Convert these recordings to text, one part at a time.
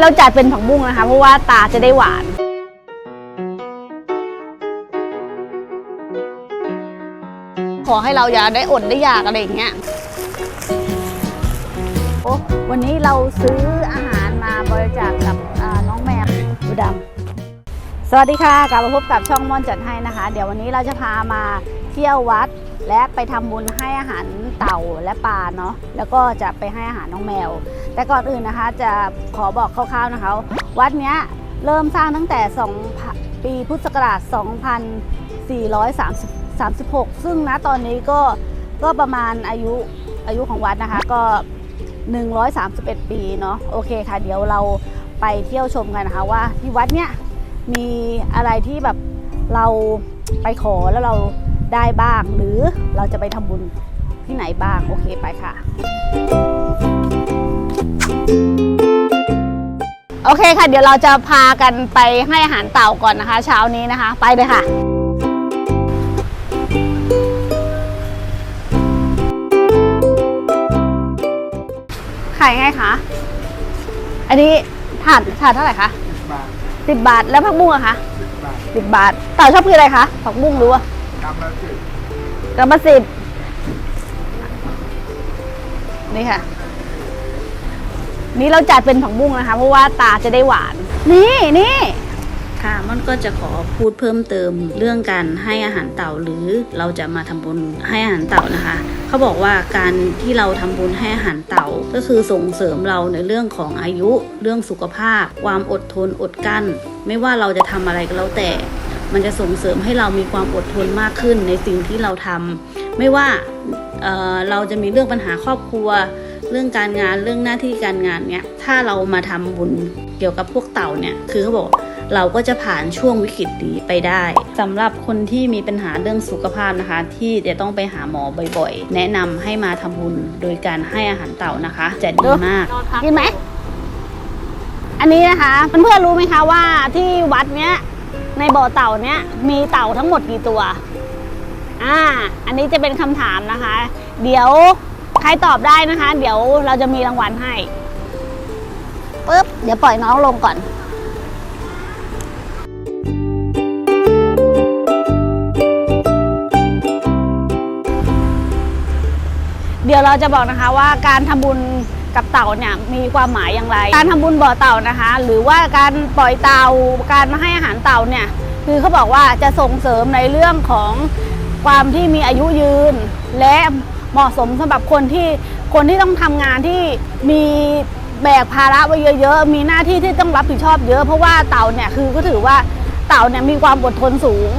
เราจัดเป็นผักบุ้งนะคะ เพราะว่าตาจะได้หวานขอให้เราอย่าได้อดได้อยากอะไรอย่างเงี้ยโอ้วันนี้เราซื้ออาหารมาบริจาคกับอ่าน้องแมวดูดำสวัสดีค่ะกลับมาพบกับช่องม่อนจัดให้นะคะ เดี๋ยววันนี้เราจะพามาเที่ยววัด และไปทำบุญให้อาหารเต่าและปลาเนาะแล้วก็จะไปให้อาหารน้องแมว แต่ก่อนอื่นนะคะจะขอบอกคร่าวๆนะคะ วัดเนี้ยเริ่มสร้างตั้งแต่ 2 ปีพุทธศักราช 2436 ซึ่งณตอนนี้ก็ก็ประมาณอายุอายุของวัดนะคะก็ 131 ปีเนาะโอเคค่ะ เดี๋ยวเราไปเที่ยวชมกันนะคะว่าที่วัดเนี้ยมีอะไรที่แบบเราไปขอแล้วเรา ได้บ้าง หรือเราจะไปทำบุญที่ไหนบ้าง โอเคไปค่ะ โอเคค่ะ เดี๋ยวเราจะพากันไปให้อาหารเต่าก่อนนะคะ เช้านี้นะคะ ไปเลยค่ะขายไงคะ อันนี้ถาดถาดเท่าไหร่คะบาทสิบบาท แล้วผักบุ้งอะคะบาทสิบบาท เต่าชอบกินอะไรคะ ผักบุ้งรู้อะ กำละสิบกรัมละสิบนี่ค่ะ นี่เราจัดเป็นผักบุ้งนะคะ เพราะว่าตาจะได้หวาน นี่นี่ค่ะม่อนก็จะขอพูดเพิ่มเติมเรื่องการให้อาหารเต่าหรือเราจะมาทำบุญให้อาหารเต่านะคะ เขาบอกว่าการที่เราทำบุญให้อาหารเต่าก็คือส่งเสริมเราในเรื่องของอายุ เรื่องสุขภาพ ความอดทนอดกั้น ไม่ว่าเราจะทำอะไรก็แล้วแต่ มันจะส่งเสริมให้เรามีความอดทนมากขึ้นในสิ่งที่เราทำไม่ว่าเเราจะมีเรื่องปัญหาครอบครัว เรื่องการงานเรื่องหน้าที่การงานเนี่ยถ้าเรามาทำบุญเกี่ยวกับพวกเต่าเนี่ยคือเขาบอกเราก็จะผ่านช่วงวิกฤตนี้ไปได้สำหรับคนที่มีปัญหาเรื่องสุขภาพนะคะ ที่จะต้องไปหาหมอบ่อยๆ แนะนำให้มาทำบุญโดยการให้อาหารเต่านะคะ จะดีมากกินไหมอันนี้นะคะเพื่อนๆรู้ไหมคะว่าที่วัดเนี้ย ในบ่อเต่าเนี้ยมีเต่าทั้งหมดกี่ตัว อ่า อันนี้จะเป็นคำถามนะคะ เดี๋ยวใครตอบได้นะคะ เดี๋ยวเราจะมีรางวัลให้ปึ๊บ เดี๋ยวปล่อยน้องลงก่อนเดี๋ยวเราจะบอกนะคะว่าการทำบุญ กับเต่าเนี่ยมีความหมายอย่างไร การทำบุญบ่อเต่านะคะ หรือว่าการปล่อยเต่าการมาให้อาหารเต่าเนี่ยคือเขาบอกว่าจะส่งเสริมในเรื่องของความที่มีอายุยืน และเหมาะสมสำหรับคนที่คนที่ต้องทำงานที่มีแบกภาระไว้เยอะๆ มีหน้าที่ที่ต้องรับผิดชอบเยอะ เพราะว่าเต่าเนี่ยคือก็ถือว่าเต่าเนี่ยมีความอดทนสูง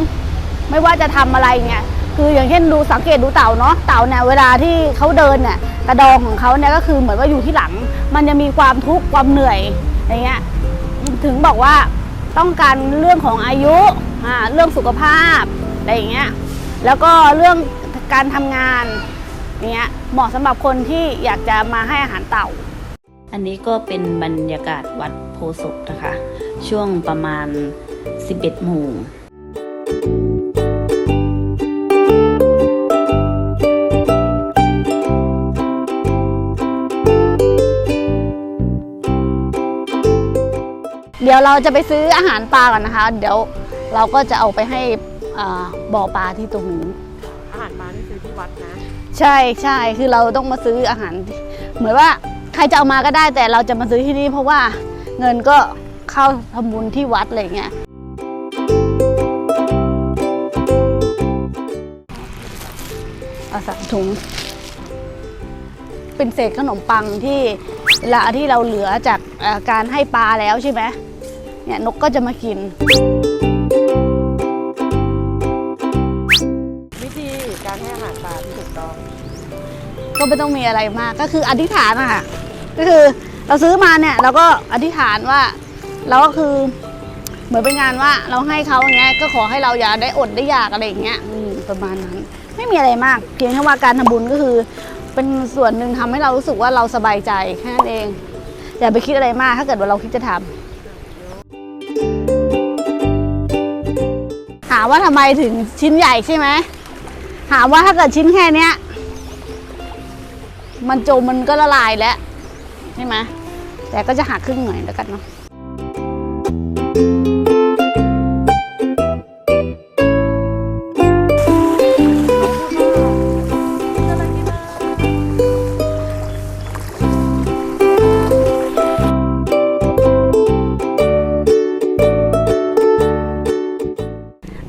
ไม่ว่าจะทำอะไรเนี่ย คืออย่างเช่นดูสังเกตดูเต่าเนาะเต่าเนี่ยเวลาที่เขาเดินเนี่ยกระดองของเขาเนี่ยก็คือเหมือนว่าอยู่ที่หลัง มันจะมีความทุกข์ความเหนื่อยอย่างเงี้ยถึงบอกว่าต้องการเรื่องของอายุอ่าเรื่องสุขภาพอะไรอย่างเงี้ยแล้วก็เรื่องการทำงานเงี้ยเหมาะสำหรับคนที่อยากจะมาให้อาหารเต่า อันนี้ก็เป็นบรรยากาศวัดโพศพนะคะ ช่วงประมาณ 11โมง ดี๋ยวเราจะไปซื้ออาหารปลาก่อนนะคะ เดี๋ยวเราก็จะเอาไปให้อ่าบ่อปลาที่ตรงนี้อาหารมานี่ซื้อที่วัดนะ ใช่ใช่คือเราต้องมาซื้ออาหาร เหมือนว่าใครจะเอามาก็ได้แต่เราจะมาซื้อที่นี่เพราะว่าเงินก็เข้าทำบุญที่วัดอะไรอย่างเงี้ยเอาสามถุง เป็นเศษขนมปังที่เวลาที่เราเหลือจากเอ่อการให้ปลาแล้วใช่ไหม เนี่ยนกก็จะมากิน วิธีการให้อาหารปลาที่ถูกต้อง ก็ไม่ต้องมีอะไรมากก็คืออธิษฐานอะค่ะก็คือเราซื้อมาเนี่ยเราก็อธิษฐานว่าเราก็คือเหมือนเป็นงานว่าเราให้เขาอย่างเงี้ยก็ขอให้เราอย่าได้อดได้อยากอะไรอย่างเงี้ยอืมประมาณนั้น ไม่มีอะไรมาก เพียงแค่ว่าการทำบุญก็คือ เป็นส่วนหนึ่งทำให้เรารู้สึกว่าเราสบายใจแค่นั้นเอง อย่าไปคิดอะไรมากถ้าเกิดว่าเราคิดจะทำามว่าทำไมถึงชิ้นใหญ่ใช่ไหมถามว่าถ้าเกิดชิ้นแค่เนี้ยมันจมมันก็ละลายแล้วใช่ไหมแต่ก็จะหักครึ่งหน่อยแล้วกันเนาะ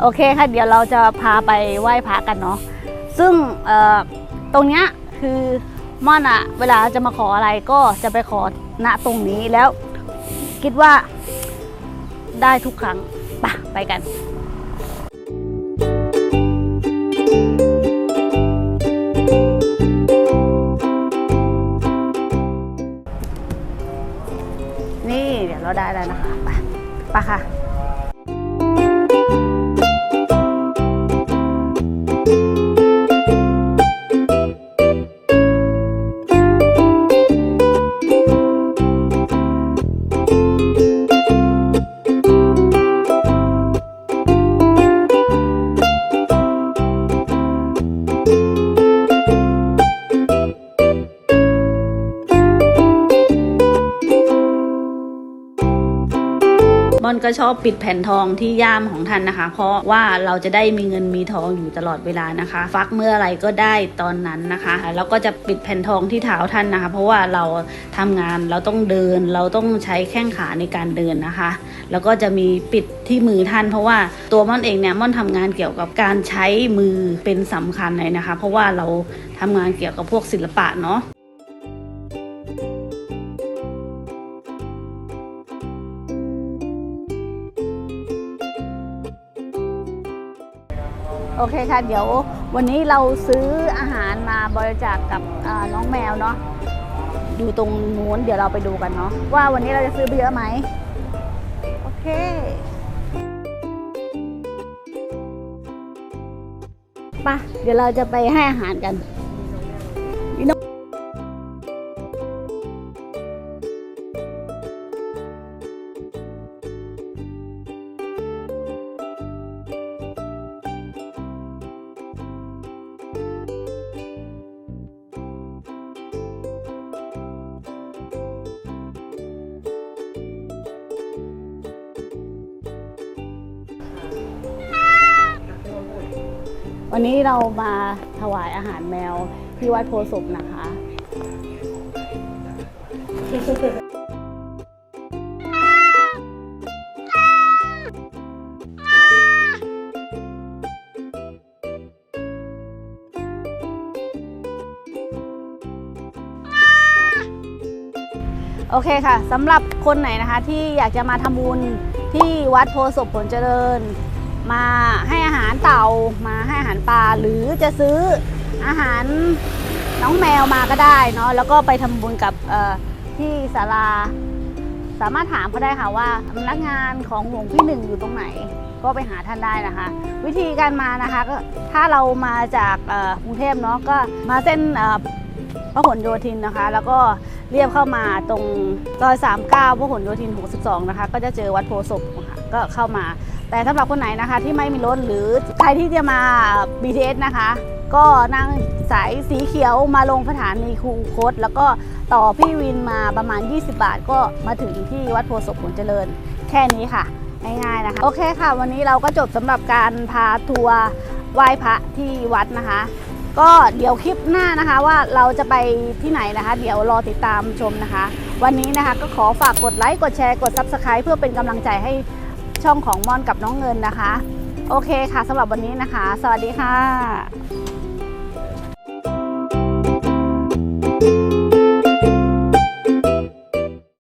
โอเคค่ะเดี๋ยวเราจะพาไปไหว้พระกันเนาะซึ่งตรงเนี้ยคือม่อนอะเวลาจะมาขออะไรก็จะไปขอณตรงนี้แล้วคิดว่าได้ทุกครั้งปะไปกันนี่เดี๋ยวเราได้แล้วนะคะไปไปค่ะ ก็ชอบปิดแผ่นทองที่ย่ามของท่านนะคะ เพราะว่าเราจะได้มีเงินมีทองอยู่ตลอดเวลานะคะ ฟักเมื่อไรก็ได้ตอนนั้นนะคะแล้วก็จะปิดแผ่นทองที่เท้าท่านนะคะ เพราะว่าเราทำงานเราต้องเดิน เราต้องใช้แข้งขาในการเดินนะคะ แล้วก็จะมีปิดที่มือท่าน เพราะว่าตัวม่อนเองเนี่ยม่อนทำงานเกี่ยวกับการใช้มือเป็นสำคัญเลยนะคะ เพราะว่าเราทำงานเกี่ยวกับพวกศิลปะเนาะ อเคค่ะ เดี๋ยววันนี้เราซื้ออาหารมาบริจาคกับน้องแมวเนาะอยู่ตรงนู้นเดี๋ยวเราไปดูกันเนาะว่าวันนี้เราจะซื้อไปเยอะไหมโอเคไปะเดี๋ยวเราจะไปให้อาหารกัน วันนี้เรามาถวายอาหารแมวที่วัดโพธิ์ศพนะคะ โอเคค่ะสำหรับคนไหนนะคะที่อยากจะมาทำบุญที่วัดโพธิ์ศพผลเจริญ มาให้อาหารเต่ามาให้อาหารปลาหรือจะซื้ออาหารน้องแมวมาก็ได้เนาะแล้วก็ไปทำบุญกับที่ศาลา สามารถถามเขาได้ค่ะว่าสำนักงานของหลวงพี่หนึ่งอยู่ตรงไหน ก็ไปหาท่านได้นะคะ วิธีการมานะคะก็ถ้าเรามาจากกรุงเทพเนาะก็มาเส้นเอ่อพหลโยธินนะคะ แล้วก็เรียบเข้ามาตรงซอย39พหลโยธิน 62 นะคะ ก็จะเจอวัดโพศพ ก็เข้ามา แต่สำหรับคนไหนนะคะที่ไม่มีรถหรือใครที่จะมา BTS นะคะ ก็นั่งสายสีเขียวมาลงสถานีคูคต แล้วก็ต่อพี่วินมาประมาณ 20 บาท ก็มาถึงที่วัดโพธิ์ศพผลเจริญ แค่นี้ค่ะ ง่ายๆนะคะ โอเคค่ะ วันนี้เราก็จบสำหรับการพาทัวร์ไหว้พระที่วัดนะคะ ก็เดี๋ยวคลิปหน้านะคะว่าเราจะไปที่ไหนนะคะ เดี๋ยวรอติดตามชมนะคะ วันนี้นะคะก็ขอฝากกดไลค์กดแชร์กด Subscribe เพื่อเป็นกำลังใจให้ ช่องของม่อนกับน้องเงินนะคะ โอเคค่ะสำหรับวันนี้นะคะ สวัสดีค่ะ